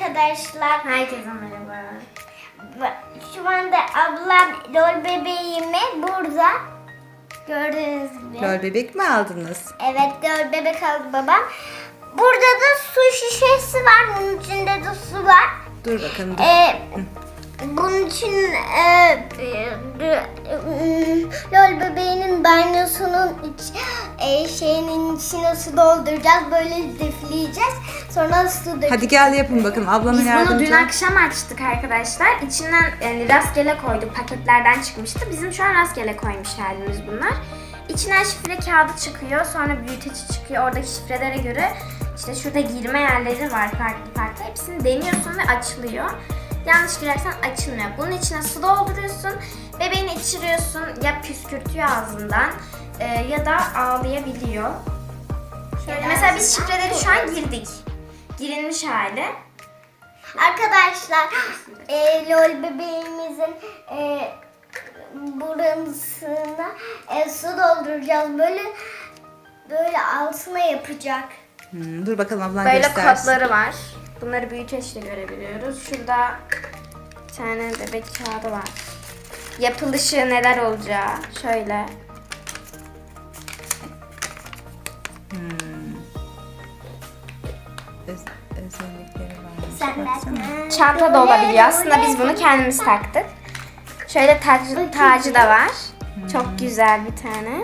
arkadaşlar. Herkese merhaba. Şu anda ablam lol bebeğimi burada. Gördüğünüz gibi. Lol bebek mi aldınız? Evet lol bebek aldı babam. Burada da su şişesi var. Bunun içinde de su var. Dur bakalım. Dur. Ee, bunun için e, e, e, lol bebeğinin banyosunun iç, e, şeyinin içine su dolduracağız. Böyle defleyeceğiz. Sonra su dökeceğiz. Hadi gel yapın bakalım. Ablanın Biz bunu yardımcı. dün akşam açtık arkadaşlar. İçinden yani rastgele koyduk. Paketlerden çıkmıştı. Bizim şu an rastgele koymuş halimiz bunlar. İçinden şifre kağıdı çıkıyor. Sonra büyüteci çıkıyor. Oradaki şifrelere göre işte şurada girme yerleri var farklı farklı. Hepsini deniyorsun ve açılıyor. Yanlış girersen açılmıyor. Bunun içine su dolduruyorsun. Bebeğini içiriyorsun. Ya püskürtüyor ağzından e, ya da ağlayabiliyor. Şöyle mesela biz şifreleri şu an girdik. Girilmiş hali. Arkadaşlar e, lol bebeğimizin e, burasına e, su dolduracağız. Böyle böyle altına yapacak. Hmm, dur bakalım ablan Böyle göstersin. kodları var. Bunları büyüteçle görebiliyoruz. Şurada bir tane bebek kağıdı var. Yapılışı neler olacağı. Şöyle. Öz- özellikleri varmış. Sen Baksana. Çanta da olabiliyor. Aslında biz bunu kendimiz taktık. Şöyle tacı, tacı da var. Çok güzel bir tane.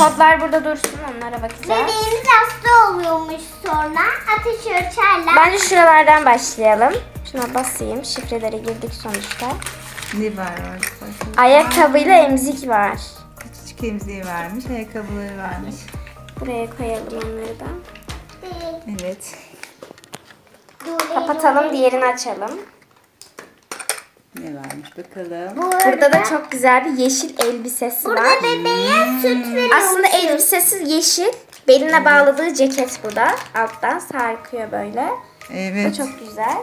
Kodlar burada dursun. Onlara bakacağız. Bebeğimiz hasta oluyormuş sonra ateş ölçerler. Bence şuralardan başlayalım. Şuna basayım. Şifrelere girdik sonuçta. Ne var orada? Ayakkabıyla emzik var. Küçücük emziği varmış. Ayakkabıları varmış. Buraya koyalım onları da. Evet. Kapatalım, diğerini açalım. Ne varmış bakalım. Burada da çok güzel bir yeşil elbisesi Burada var. bebeğe süt veriyormuş. Aslında elbisesi yeşil. Beline bağladığı ceket bu da. Alttan sarkıyor böyle. Bu Evet. Çok, çok güzel.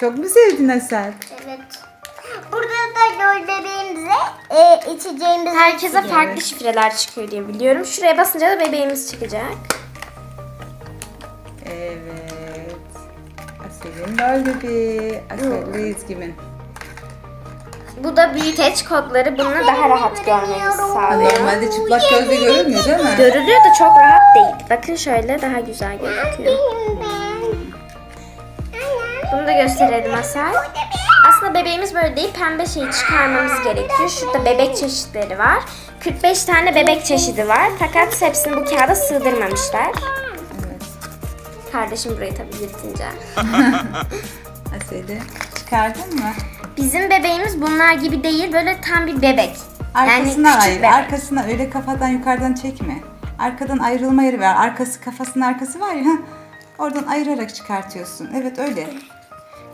çok mu sevdin Asel? Evet. Burada da lol bebeğimize e, içeceğimiz Herkese farklı şifreler çıkıyor diye biliyorum. Şuraya basınca da bebeğimiz çıkacak. Evet. Asel'in lol bebeği. Asel Ezgi'min. Bu da büyüteç kodları. Bunu daha rahat görmenizi sağlıyor. Normalde çıplak gözle görünmüyor değil mi? Görülüyor da çok rahat değil. Bakın şöyle daha güzel gözüküyor. Bunu da gösterelim Asel. Aslında bebeğimiz böyle değil. Pembe şeyi çıkarmamız gerekiyor. Şurada bebek çeşitleri var. 45 tane bebek çeşidi var. Fakat hepsini bu kağıda sığdırmamışlar. Kardeşim burayı tabii yırtınca. Asel'i çıkardın mı? Bizim bebeğimiz bunlar gibi değil. Böyle tam bir bebek. Arkasına yani ayır. bebek. Arkasına öyle kafadan yukarıdan çekme. Arkadan ayrılma yeri var. Arkası kafasının arkası var ya. Oradan ayırarak çıkartıyorsun. Evet öyle.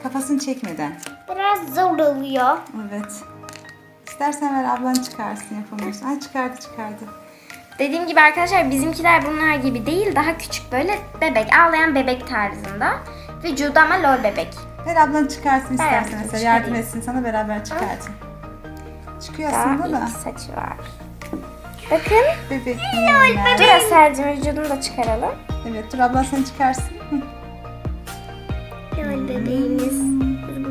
Kafasını çekmeden. Biraz zor oluyor. Evet. İstersen ver ablan çıkarsın yapamıyorsun. Ha çıkardı çıkardı. Dediğim gibi arkadaşlar bizimkiler bunlar gibi değil. Daha küçük böyle bebek. Ağlayan bebek tarzında. Vücudu ama lol bebek. Ver ablan çıkarsın istersen. Mesela yardım çıkarayım. etsin sana beraber çıkartın. Çıkıyor Daha aslında da. saçı var. Bakın. Bebek. minnak. Dur Aselcim vücudunu da çıkaralım. Evet dur ablan seni çıkarsın. Lol bebeğimiz.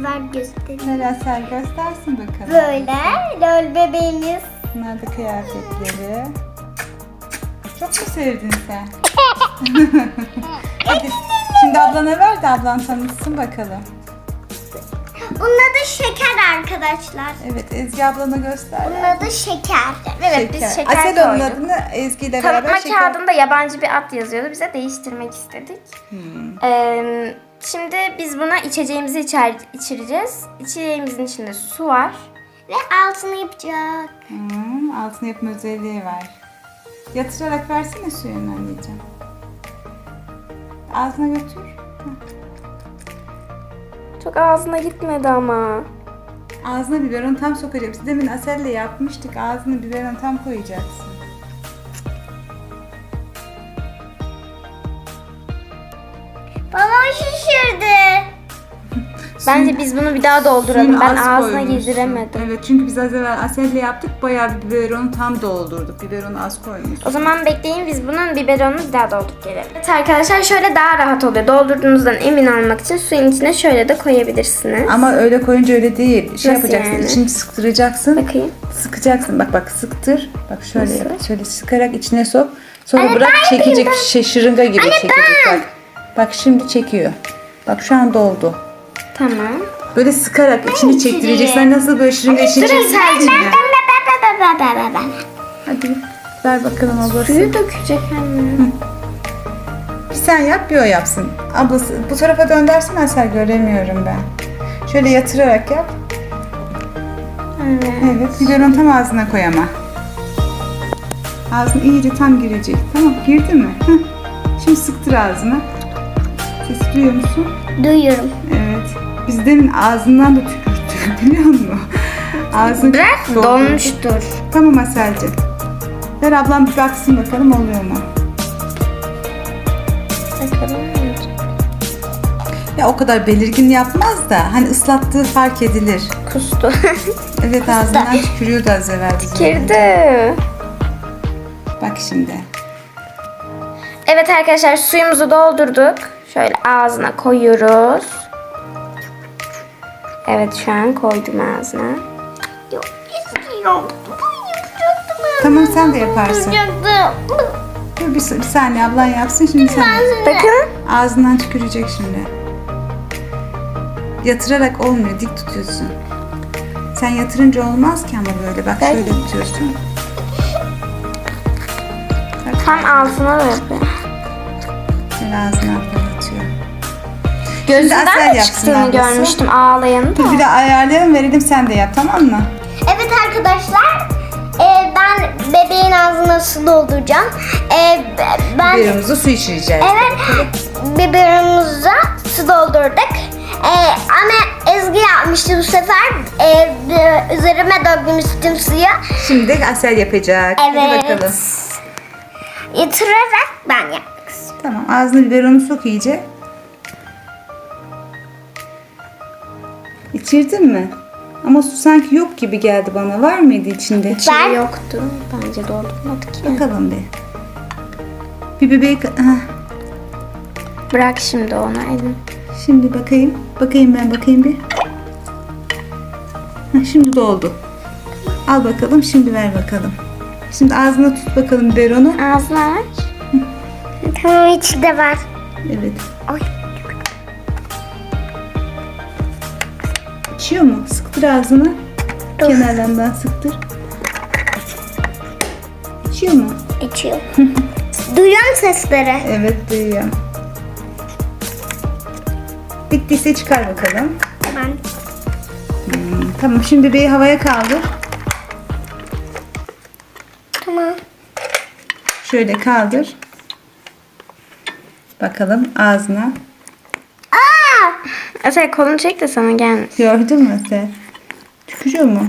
Ver göstereyim. Ver Asel göstersin bakalım. Böyle lol bebeğimiz. Bunlar da kıyafetleri. Çok mu sevdin sen? Hadi şimdi ablana ver de ablan tanıtsın bakalım. Bunun adı şeker arkadaşlar. Evet Ezgi ablana göster. Bunun adı şeker. Evet biz şeker Asel onun koyduk. adını Ezgi ile beraber Tanıtma şeker. kağıdında yabancı bir at yazıyordu. Bize değiştirmek istedik. Hmm. Ee, şimdi biz buna içeceğimizi içer, içireceğiz. İçeceğimizin içinde su var. Ve altını yapacak. Hmm, altına yapma özelliği var. Yatırarak versene suyunu anneciğim. Ağzına götür. Çok ağzına gitmedi ama. Ağzına biberon tam sokacaksın. Demin Asel'le yapmıştık. Ağzına biberon tam koyacaksın. Balon şişirdi. Bence biz bunu bir daha dolduralım. Ben ağzına girdiremedim. Evet çünkü biz az evvel Asel'le yaptık. Bayağı bir biberonu tam doldurduk. Biberonu az koymuşsun. O zaman bekleyin biz bunun biberonunu bir daha doldurup gelelim. Evet arkadaşlar şöyle daha rahat oluyor. Doldurduğunuzdan emin olmak için suyun içine şöyle de koyabilirsiniz. Ama öyle koyunca öyle değil. Şey Nasıl yapacaksın. yani? içini sıktıracaksın. Bakayım. Sıkacaksın. Bak bak sıktır. Bak şöyle Nasıl? yap. Şöyle sıkarak içine sok. Sonra bırak çekecek. Şey, şırınga gibi çekecek bak. Bak şimdi çekiyor. Bak şu an doldu. Tamam. Böyle sıkarak içini çektireceksin. Nasıl böyle şırınga içini çektireceksin ya. Hadi ver bakalım ablası. Suyu dökecek anne. Bir sen yap bir o yapsın. Ablası bu tarafa dön dersen Asel göremiyorum ben. Şöyle yatırarak yap. Evet. Evet biberon tam ağzına koy ama. Ağzına iyice tam girecek. Tamam girdi mi? Heh. Şimdi sıktır ağzına. Ses duyuyor musun? Duyuyorum. Evet. Biz demin ağzından da tükürttük biliyor musun? Ağzını Bırak doldurdu. dolmuştur. Tamam Asel'cim. Ver ablam bir baksın bakalım oluyor mu? Bakalım. Ya o kadar belirgin yapmaz da hani ıslattığı fark edilir. Kustu. Evet ağzından tükürüyordu az evvel. Girdi. Bak şimdi. Evet arkadaşlar suyumuzu doldurduk. Şöyle ağzına koyuyoruz. Evet şu an koydum ağzına. Yok, istiyorum. Tamam sen de yaparsın. Dur bir, bir saniye ablan yapsın şimdi sen. Bakın. Ağzından tükürecek şimdi. Yatırarak olmuyor dik tutuyorsun. Sen yatırınca olmaz ki ama böyle bak şöyle tutuyorsun. Tam altına da yapıyor. Şöyle ağzına fırlatıyor. Asel Gözünden de yapsın çıktığını görmüştüm ağlayanı da. Bir de ayarlayalım verelim sen de yap tamam mı? Evet arkadaşlar. e, ben bebeğin ağzına su dolduracağım. E, ben Biberimize su içireceğiz. evet biberimize su doldurduk. E, ama Ezgi yapmıştı bu sefer. E, b- üzerime dökmüştüm suyu. Şimdi Asel yapacak. Hadi Evet. bakalım. Yatırarak ben yapmak istiyorum. Tamam ağzına biberonu sok iyice. İçirdin mi? Ama su sanki yok gibi geldi bana. Var mıydı içinde? İçinde Ben- yoktu. Bence doldurmadık ki. Bakalım bir. Bir bebeği... Heh, Bırak şimdi onu elin. Şimdi bakayım. Bakayım ben bakayım bir. Heh, şimdi doldu. Al bakalım şimdi ver bakalım. Şimdi ağzına tut bakalım biberonu. Ağzına aç. Tamam içinde var. Evet. Ay. İçiyor mu? Sıktır ağzını. Kenarlarından sıktır. İçiyor mu? İçiyor. Duyuyor musun sesleri? Evet duyuyorum. Bittiyse çıkar bakalım. Ben Hmm, tamam şimdi bebeği havaya kaldır. tamam. Şöyle kaldır. Bakalım ağzına. Efe kolunu çek de sana gelmesin. Gördün mü sen? Tükürüyor mu?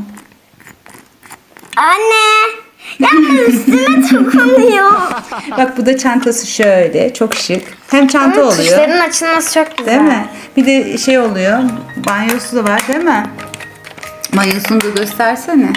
Anne! Ya üstüme dokunuyor. Bak bu da çantası şöyle. Çok şık. Hem çanta oluyor. Tuşların açılması çok güzel. Değil mi? Bir de şey oluyor. Banyosu da var değil mi? Banyosunu da göstersene.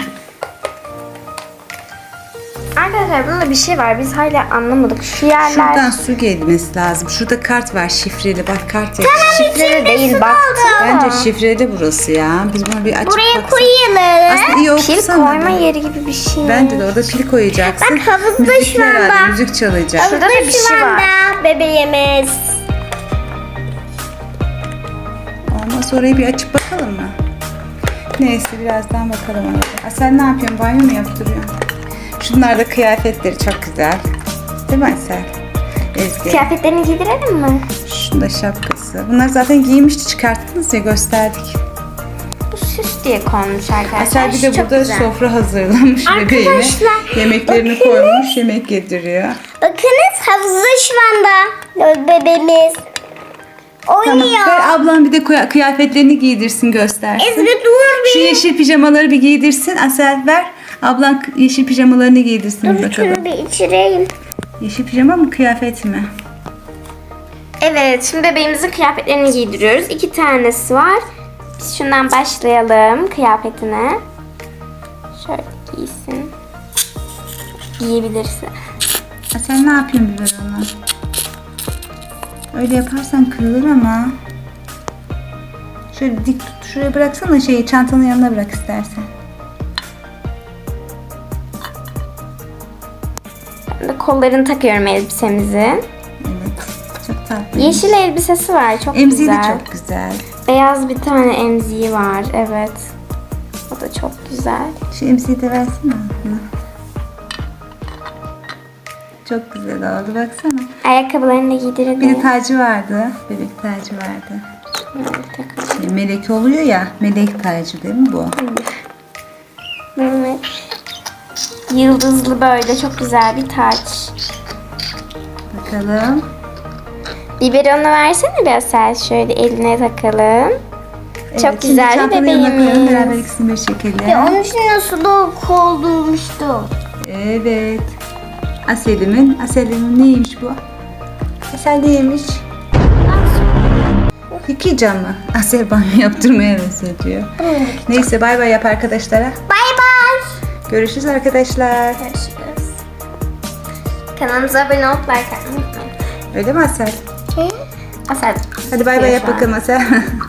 Arkadaşlar bunda bir şey var. Biz hala anlamadık. Şu yerler Şuradan su gelmesi lazım. Şurada kart var şifreli. Bak kart yazıyor. şifreli değil baktım. Bence şifreli burası ya. Biz bunu bir açıp Buraya baksak. koyalım. Aslında iyi Pil okusana. koyma yeri gibi bir şey. Bence de orada pil koyacaksın. Bak, havuzda Müzik şu anda. herhalde, Müzik çalacak. Şurada da bir şey var. anda bebeğimiz. Ondan sonra bir açıp bakalım mı? Neyse birazdan bakalım. Aa, sen ne yapıyorsun? Banyo mu yaptırıyorsun? Şunlar da kıyafetleri çok güzel. Değil mi Asel? Ezgi. Kıyafetlerini giydirelim mi? Şunda şapkası. Bunlar zaten giymişti çıkarttınız ya gösterdik. Bu süs diye konmuş arkadaşlar. Asel bir de Şu çok burada güzel. sofra hazırlamış bebeğine. Arkadaşlar, Yemeklerini bakın. koymuş, yemek yediriyor. Bakınız havuzda şu anda bebeğimiz. Tamam. Oynuyor. Ver ablam bir de kıya- kıyafetlerini giydirsin göstersin. Ezgi dur Şu bir. yeşil pijamaları bir giydirsin. Asel ver. Ablan yeşil pijamalarını giydirsin Dur bakalım. şunu bir içireyim. Yeşil pijama mı kıyafet mi? Evet şimdi bebeğimizin kıyafetlerini giydiriyoruz. İki tanesi var. Biz şundan başlayalım kıyafetine. Şöyle giysin. Giyebilirsin. Ha, sen ne yapıyorsun biberonu? Öyle yaparsan kırılır ama. Şöyle dik tut. Şuraya bıraksana şeyi çantanın yanına bırak istersen. Kollarını takıyorum elbisemizin. Evet. Çok tatlı. Yeşil elbisesi var. Çok Emziği de güzel. çok güzel. Beyaz bir tane emziği var. Evet. O da çok güzel. Şu emziği de versene. Hı. Çok güzel oldu baksana. Ayakkabılarını da giydirelim. Bir de tacı vardı. Bebek tacı vardı. Takalım. Şey, melek oluyor ya. Melek tacı değil mi bu? Evet. Yıldızlı böyle çok güzel bir taç. Bakalım. Biberonu versene biraz sen şöyle eline takalım. Evet, Çok şimdi güzel bir çantanın yanına koyalım, bebeğimiz. Beraber ikisini bir çekelim. Ya onun için nasıl da. Evet. Asel'imin. Asel'imin neymiş bu? Asel neymiş? Yıkayacağım mı? Asel banyo yaptırmaya mesajıyor. Neyse bay bay yap arkadaşlara. Bay. Görüşürüz arkadaşlar. Görüşürüz. Kanalımıza abone olup like atmayı unutmayın. Öyle mi Asel? Asel. Hadi bay bay yap bakalım Asel.